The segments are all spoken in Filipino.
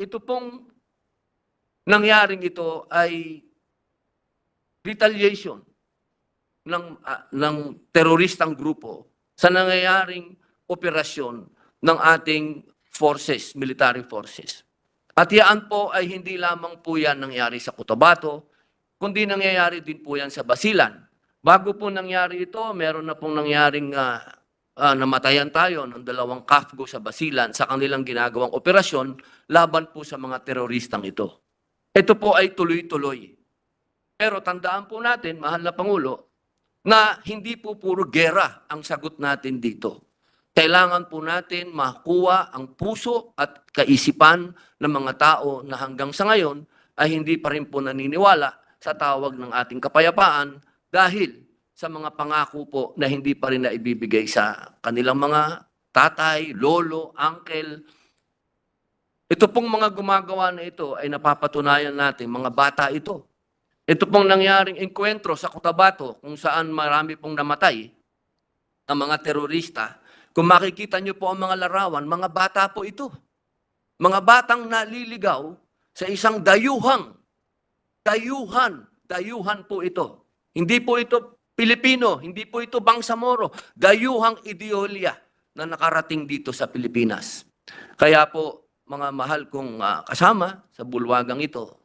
ito pong nangyaring ito ay retaliation ng, ah, ng teroristang grupo sa nangyayaring operasyon ng ating forces, military forces. At yan po ay hindi lamang po yan nangyari sa Cotabato, kundi nangyayari din po yan sa Basilan. Bago po nangyari ito, meron na pong nangyaring ah, ah, namatayan tayo ng dalawang kafgo sa Basilan sa kanilang ginagawang operasyon laban po sa mga teroristang ito. Ito po ay tuloy-tuloy. Pero tandaan po natin, mahal na Pangulo, na hindi po puro gera ang sagot natin dito. Kailangan po natin makuha ang puso at kaisipan ng mga tao na hanggang sa ngayon ay hindi pa rin po naniniwala sa tawag ng ating kapayapaan dahil sa mga pangako po na hindi pa rin naibibigay sa kanilang mga tatay, lolo, uncle. Ito pong mga gumagawa na ito ay napapatunayan natin, mga bata ito. Ito pong nangyaring enkwentro sa Cotabato kung saan marami pong namatay ng mga terorista. Kung makikita niyo po ang mga larawan, mga bata po ito. Mga batang naliligaw sa isang dayuhang. Dayuhan. Dayuhan po ito. Hindi po ito Pilipino, hindi po ito Bangsamoro. Dayuhang ideolya na nakarating dito sa Pilipinas. Kaya po, mga mahal kong ah, kasama sa bulwagang ito,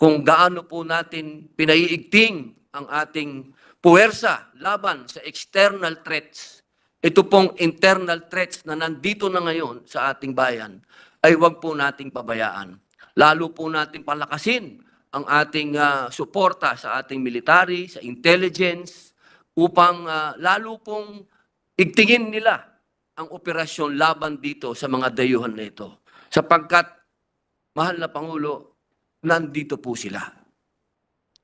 kung gaano po natin pinaiigting ang ating puwersa laban sa external threats. Ito pong internal threats na nandito na ngayon sa ating bayan ay wag po nating pabayaan. Lalo po nating palakasin ang ating ah, suporta sa ating military, sa intelligence, upang ah, lalo pong igtingin nila ang operasyon laban dito sa mga dayuhan na ito. Sapagkat, mahal na Pangulo, nandito po sila.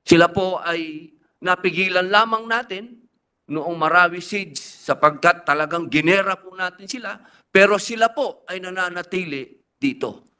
Sila po ay napigilan lamang natin noong Marawi siege sapagkat talagang ginera po natin sila, pero sila po ay nananatili dito.